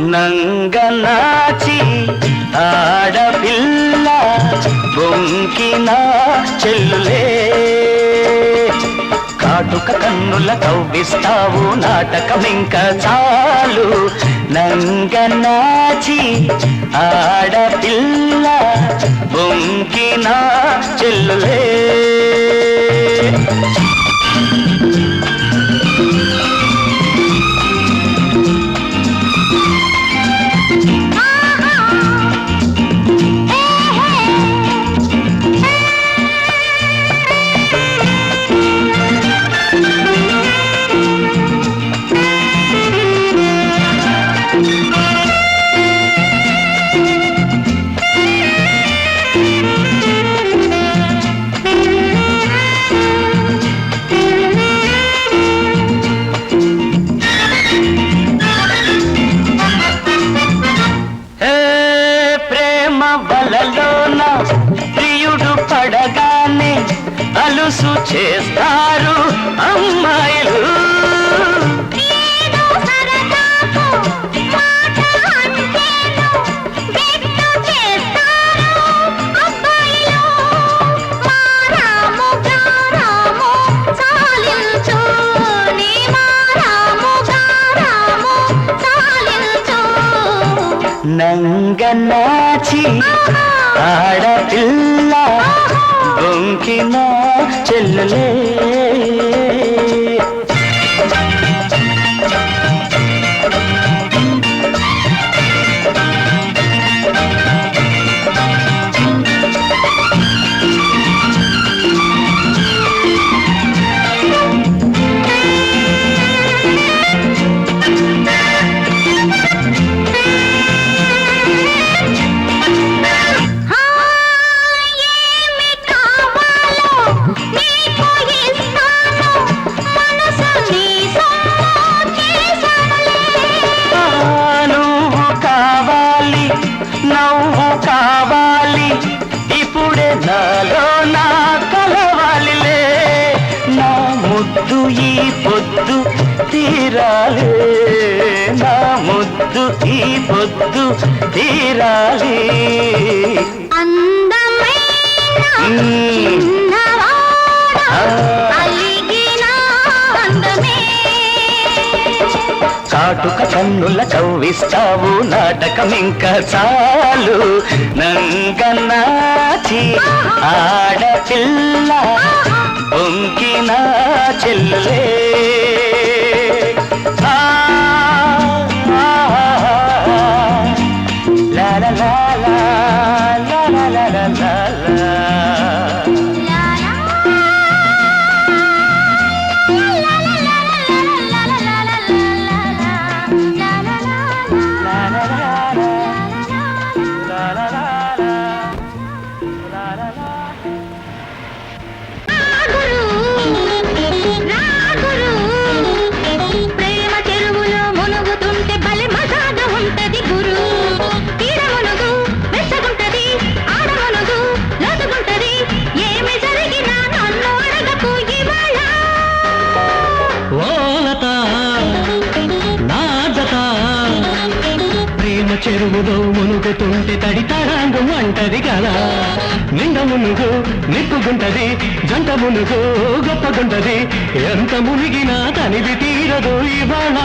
నంగనాచి ఆడపిల్ల బొంకిన చెల్లులే. కాటుక కన్నుల కవ్విస్తావు నాటకమింక చాలు. నంగనాచి ఆడపిల్ల బొంకిన చెల్లులే. మారాము గారాము చాలించు నంగనాచి ఆడపిల్ల బొంకిన చెల్లెలే. కావాలి. ఇప్పుడే నాలో నా కలవాలిలే. నా ముద్దు ఈ పొద్దు తీరాలి. నా ముద్దు ఈ పొద్దు తీరాలి. అందమైన కాటుక కన్నుల చవ్విస్తావు నాటకం ఇంకా చాలు. నంగనాచి ఆడపిల్ల పొంకిన చెల్లెలే la la la la la la la la చెరువులో మునుగుతుంటే తడి తడాంగం అంటది కదా. నిండ మునుగు నిప్పుగుంటది జంట మునుగు గొప్పగుంటది. ఎంత మునిగినా తనివి తీరదు ఇవాళ.